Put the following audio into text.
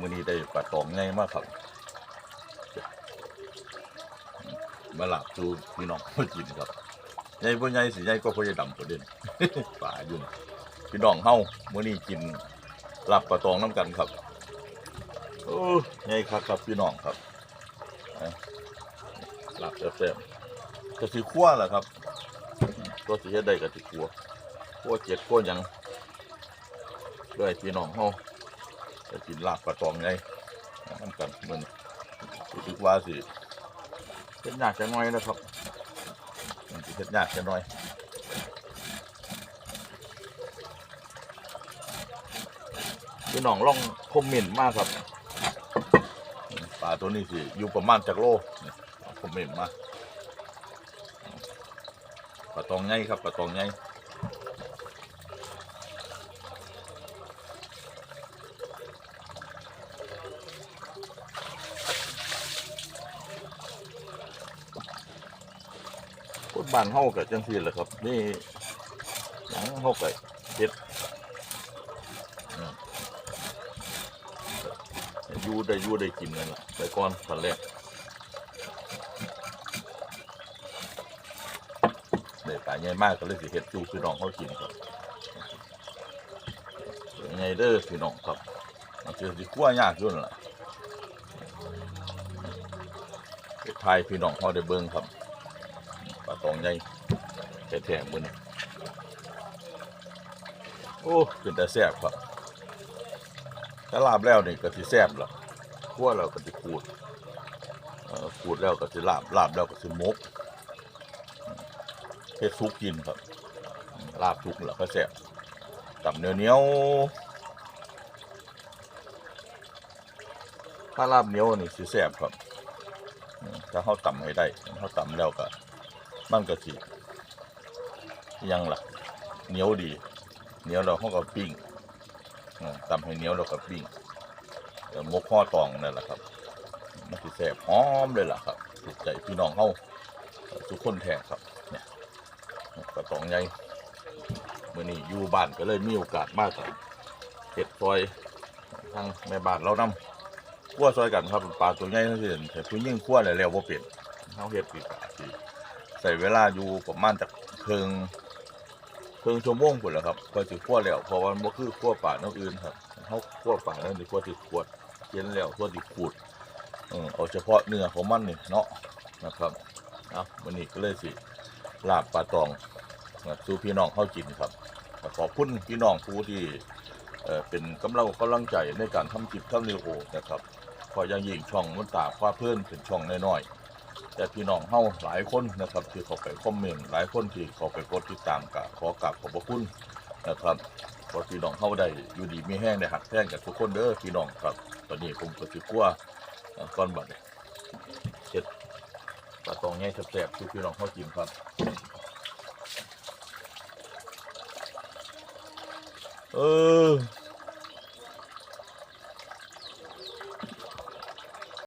มื้อนี้ได้ปลาตองใหญ่มากครับมาหลับจูพี่น้องมากินครับใหญ่บ่ใหญ่สิใหญ่ก็พ่อใหญ่ดำตัวเด่นปลาอยู่นะพี่น้องเฮามื้อนี้กินลาบปลาตองน้ำกันครับโอ้ใหญ่คักครับพี่น้องครับเอาลาบแซ่บๆก็สิคั่วแหละครับก็สิเฮ็ดได้ก็สิคั่วคั่วเจ็ดคั่วยังด้วยพี่น้องเฮา จะกินลาบปลาตองไงน้ำกันมื้อนรู้สึกว่าสิเฮ็ดยากจังน่อยนะครับมันสิเฮ็ดยากจังหน่อยพี่น้องล่องคอมเมนต์มากครับปลาตัวนี้สิอยู่ประมาณจากโลคอมเมนต์มาปลาตองไงครับปลาตองไง บ้านเฮากับจังซี่แหละครับ นี่หยังเฮากับเฮ็ดอยู่ได้อยู่ได้กินกันละไปก่อนตอนแรกได้ปลาใหญ่มากก็เลยสิเฮ็ดจูพี่น้องเขากินครับยังไงเด้อพี่น้องครับมันจะสิคั่วยากอยู่นั่นล่ะเฮ็ดไทยพี่น้องเขาได้เบิ่งครับ ปลาตองใหญ่แท้ๆมื้อนี้โอ้เป็นแต่แซ่บครับถ้าลาบแล้วนี่ก็สิแซ่บล่ะคั่วแล้วก็สิขูดเอ่อขูดแล้วก็สิลาบลาบแล้วก็สิมกเฮ็ดซุกกินครับ ลาบซุกแล้วก็แซ่บตับเหนียวเหนียวๆถ้าลาบเหนียวนี่สิแซ่บครับอืมถ้าเฮาตำให้ได้เฮาตำแล้วก็ มันก็สิยังล่ะเหนียวดี เหนียวแล้วเฮาก็ปิ้งอืมตำให้เหนียวแล้วก็ปิ้งมกข้อตองนั่นแหละครับมันคือแซ่บหอมเลยล่ะครับถูกใจพี่น้องเฮาทุกคนแท้ครับ เนี่ยกระตองใหญ่เมื่อนี้อยู่บ้านก็เลยมีโอกาสมากครับเห็ดซอยทางแม่บ้านเรานำคั่วซอยกันครับปลาตัวใหญ่ทั้งสิ้นแต่ผู้ยิ่งคั่วแล้วแล้วบ่เป็นเฮาเฮ็ดปีกาสิ ใส่เวลาอยู่ประมาณจากเพิงเพิงชั่วโมงพุ่นแล้วครับก็สิคั่วแล้วเพราะว่ามันบ่คือคั่วป่าน้ำอื่นครับเฮาคั่วป่านั่นสิคั่วสิดขวดเย็นแล้วคั่วสิดขูดเออเอาเฉพาะเนื้อของมันนี่เนาะนะครับเอาวันนี้ก็เลยสิลาบปลาตองสู่พี่น้องเฮากินครับขอบคุณพี่น้องผู้ที่เอ่อเป็นกำลังกำลังใจในการทำคลิปทำวิดีโอนะครับขออย่างยิ่งช่องมันตาคว้าเพื่อนเป็นช่องน้อยๆ แต่พี่น้องเฮาหลายคนนะครับที่เขาไปคอมเมนต์หลายคนที่เขาไปกดติดตามกะขอกราบขอบพระคุณนะครับขอพี่น้องเฮาได้อยู่ดีมีแห้งได้หักแท่งกับทุกคนเด้อพี่น้องครับ ตอนนี้ผมก็สิกลัวเอ่อก้อนบัดเจ็ดปลาตองแง่แซ่บๆที่พี่น้องเฮากินครับเออ